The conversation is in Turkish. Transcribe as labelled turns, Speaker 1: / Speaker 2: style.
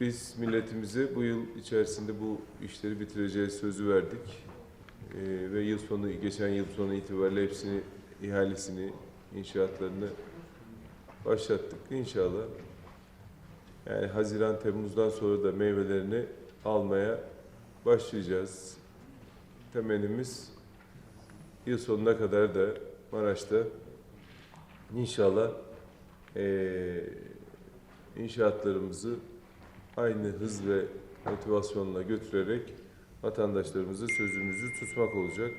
Speaker 1: Biz milletimize bu yıl içerisinde bu işleri bitireceğiz sözü verdik. Ee, ve yıl sonu, geçen yıl sonu itibariyle hepsini, ihalesini, inşaatlarını başlattık inşallah. Yani Haziran, Temmuz'dan sonra da meyvelerini almaya başlayacağız. Temennimiz yıl sonuna kadar da Maraş'ta inşallah eee inşaatlarımızı aynı hız ve motivasyonla götürerek vatandaşlarımıza sözümüzü tutmak olacak.